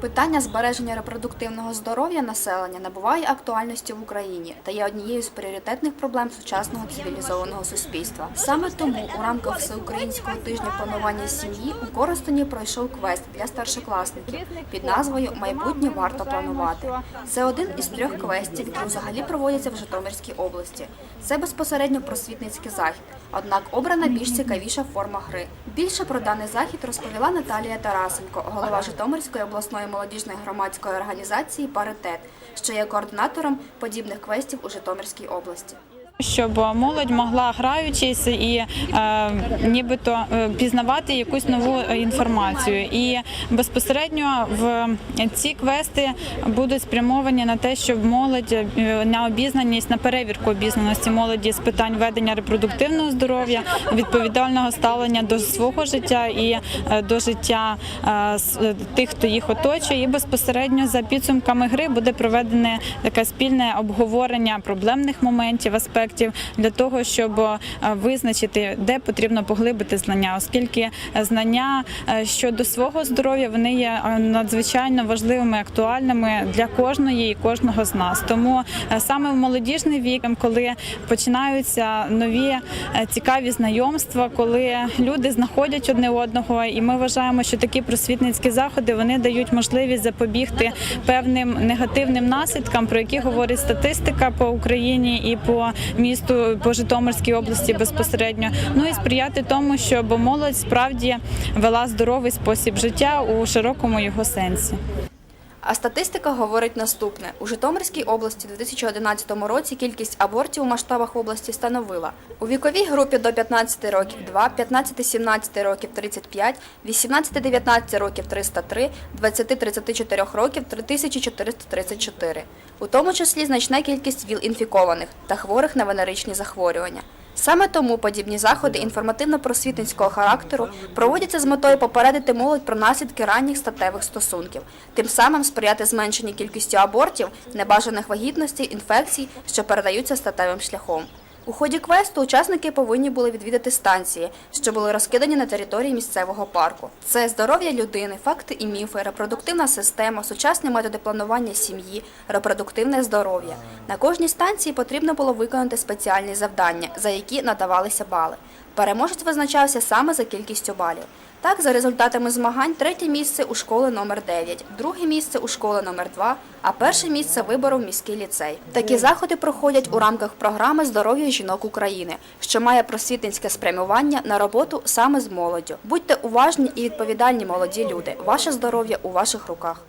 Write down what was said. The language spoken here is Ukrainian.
Питання збереження репродуктивного здоров'я населення набуває актуальності в Україні та є однією з пріоритетних проблем сучасного цивілізованого суспільства. Саме тому у рамках всеукраїнського тижня планування сім'ї у Коростені пройшов квест для старшокласників під назвою Майбутнє варто планувати. Це один із трьох квестів, які взагалі проводяться в Житомирській області. Це безпосередньо просвітницький захід. Однак обрана більш цікавіша форма гри. Більше про даний захід розповіла Наталія Тарасенко, голова Житомирської обласної молодіжної громадської організації Паритет, що є координатором подібних квестів у Житомирській області. Щоб молодь могла граючись і е, нібито е, пізнавати якусь нову е, інформацію. І безпосередньо в ці квести будуть спрямовані на те, щоб молодь е, на обізнаність, на перевірку обізнаності молоді з питань ведення репродуктивного здоров'я, відповідального ставлення до свого життя і е, до життя е, е, тих, хто їх оточує. І безпосередньо за підсумками гри буде проведене таке спільне обговорення проблемних моментів, аспектів для того, щоб е, визначити, де потрібно поглибити знання, оскільки е, знання е, щодо свого здоров'я вони є надзвичайно важливими, актуальними для кожної і кожного з нас. Тому саме в молодіжний вік, коли починаються нові цікаві знайомства, коли люди знаходять одне одного, і ми вважаємо, що такі просвітницькі заходи вони дають можливість запобігти певним негативним наслідкам, про які говорить статистика по Україні і по місту по Житомирській області безпосередньо. Ну і сприяти тому, щоб молодь справді вела здоровий спосіб життя у широкому його сенсі. А статистика говорить наступне: у Житомирській області у 2011 році кількість абортів у масштабах області становила у віковій групі до 15 років 2, 15-17 років 35, 18-19 років 303, 20-34 років 3434. У тому числі значна кількість ВІЛ-інфікованих та хворих на венеричні захворювання. Саме тому подібні заходи інформативно-просвітницького характеру проводяться з метою попередити молодь про наслідки ранніх статевих стосунків, тим самим сприяти зменшенню кількістю абортів, небажаних вагітностей, інфекцій, що передаються статевим шляхом. У ході квесту учасники повинні були відвідати станції, що були розкидані на території місцевого парку. Це здоров'я людини, факти і міфи, репродуктивна система, сучасні методи планування сім'ї, репродуктивне здоров'я. На кожній станції потрібно було виконати спеціальні завдання, за які надавалися бали. Переможець визначався саме за кількістю балів. Так, за результатами змагань, третє місце у школи номер 9, друге місце у школи номер 2, а перше місце вибору в міський ліцей. Такі заходи проходять у рамках програми Здоров'я жінок України, що має просвітницьке спрямування на роботу саме з молоддю. Будьте уважні і відповідальні молоді люди. Ваше здоров'я у ваших руках.